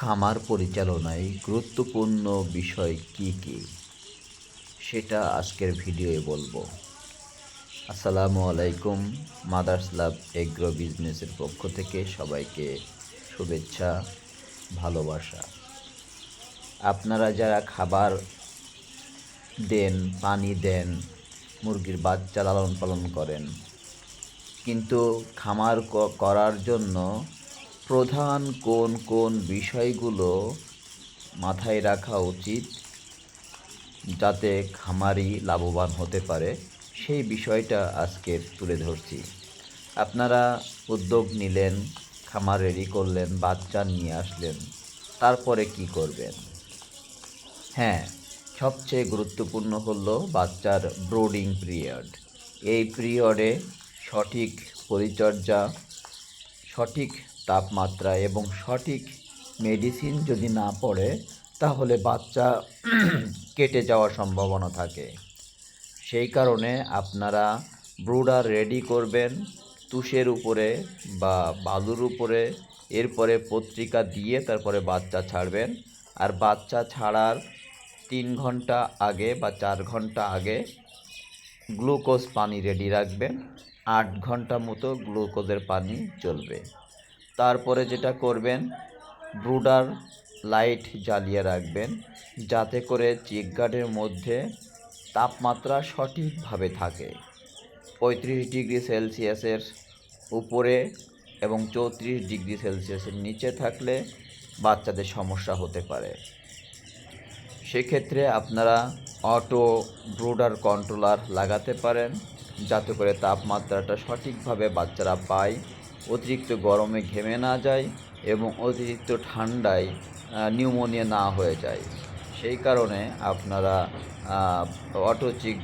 খামার পরিচালনায় গুরুত্বপূর্ণ বিষয় কি কি? সেটা আজকের ভিডিওয়ে বলব। আসসালামু আলাইকুম মাদার্স লাভ এগ্রো বিজনেসের পক্ষ থেকে সবাইকে শুভেচ্ছা, ভালোবাসা। আপনারা যারা খাবার দেন, পানি দেন, মুরগির বাচ্চা লালন পালন করেন, কিন্তু খামার করার জন্য প্রধান কোন কোন বিষয়গুলো মাথায় রাখা উচিত যাতে খামারি লাভবান হতে পারে, সেই বিষয়টা আজকে তুলে ধরছি। আপনারা উদ্যোগ নিলেন, খামার রেডি করলেন, বাচ্চা নিয়ে আসলেন, তারপরে কি করবেন? হ্যাঁ সবচেয়ে গুরুত্বপূর্ণ হলো বাচ্চার ব্রোডিং পিরিয়ড। এই পিরিয়ডে সঠিক পরিচর্যা, সঠিক তাপমাত্রা এবং সঠিক মেডিসিন যদি না পড়ে, তাহলে বাচ্চা কেটে যাওয়ার সম্ভাবনা থাকে। সেই কারণে আপনারা ব্রুডার রেডি করবেন তুষের উপরে বা বালুর উপরে, এরপরে পত্রিকা দিয়ে তারপরে বাচ্চা ছাড়বেন। আর বাচ্চা ছাড়ার তিন ঘণ্টা আগে বা চার ঘণ্টা আগে গ্লুকোজ পানি রেডি রাখবেন। আট ঘণ্টা মতো গ্লুকোজের পানি চলবে। তারপরে যেটা করবেন, ব্রুডার লাইট জ্বালিয়ে রাখবেন, যাতে করে চিক গার্ডের মধ্যে তাপমাত্রা সঠিকভাবে থাকে। পঁয়ত্রিশ ডিগ্রি সেলসিয়াসের উপরে এবং চৌত্রিশ ডিগ্রি সেলসিয়াসের নিচে থাকলে বাচ্চাদের সমস্যা হতে পারে। সেক্ষেত্রে আপনারা অটো ব্রুডার কন্ট্রোলার লাগাতে পারেন, যাতে করে তাপমাত্রাটা সঠিকভাবে বাচ্চারা পায়। অতিরিক্ত গরমে ঘেমে না যায় এবং অতিরিক্ত ঠান্ডায় নিউমোনিয়া না হয়ে যায়। সেই কারণে আপনারা অটোচিক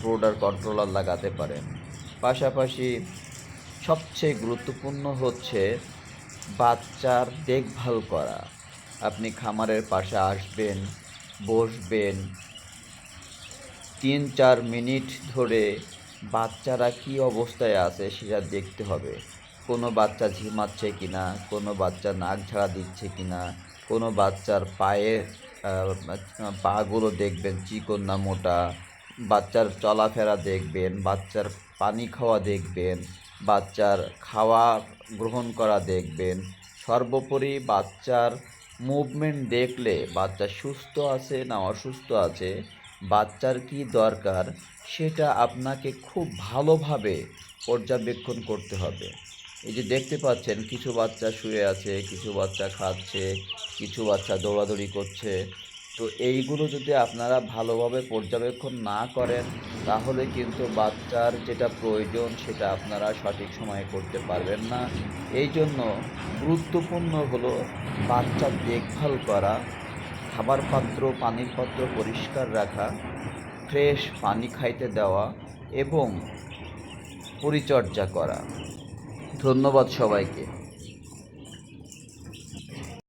ব্রোডার কন্ট্রোলার লাগাতে পারেন। পাশাপাশি সবচেয়ে গুরুত্বপূর্ণ হচ্ছে বাচ্চার দেখভাল করা। আপনি খামারের পাশে আসবেন, বসবেন তিন চার মিনিট ধরে বাচ্চারা কি অবস্থায় আছে সেটা দেখতে হবে। কোনো বাচ্চা ঝিমাচ্ছে কি না কোনো বাচ্চা নাক ঝাড়া দিচ্ছে কি না কোনো বাচ্চার পায়ে পাগুলো দেখবেন, চিকন না মোটা, বাচ্চার চলাফেরা দেখবেন, বাচ্চার পানি খাওয়া দেখবেন, বাচ্চার খাওয়া গ্রহণ করা দেখবেন। সর্বোপরি বাচ্চার মুভমেন্ট দেখলে, বাচ্চা সুস্থ আছে না অসুস্থ আছে, বাচ্চার কি দরকার, সেটা আপনাকে খুব ভালোভাবে পর্যবেক্ষণ করতে হবে। এই যে দেখতে পাচ্ছেন, কিছু বাচ্চা শুয়ে আছে, কিছু বাচ্চা খাচ্ছে, কিছু বাচ্চা দৌড়াদৌড়ি করছে। তো এইগুলো যদি আপনারা ভালোভাবে পর্যবেক্ষণ না করেন, তাহলে কিন্তু বাচ্চার যেটা প্রয়োজন, সেটা আপনারা সঠিক সময়ে করতে পারবেন না। এই জন্য গুরুত্বপূর্ণ হলো বাচ্চার দেখভাল করা খাবার পাত্র পানির পাত্র পরিষ্কার রাখা, ফ্রেশ পানি খাইতে দেওয়া এবং পরিচর্যা করা। ধন্যবাদ সবাইকে।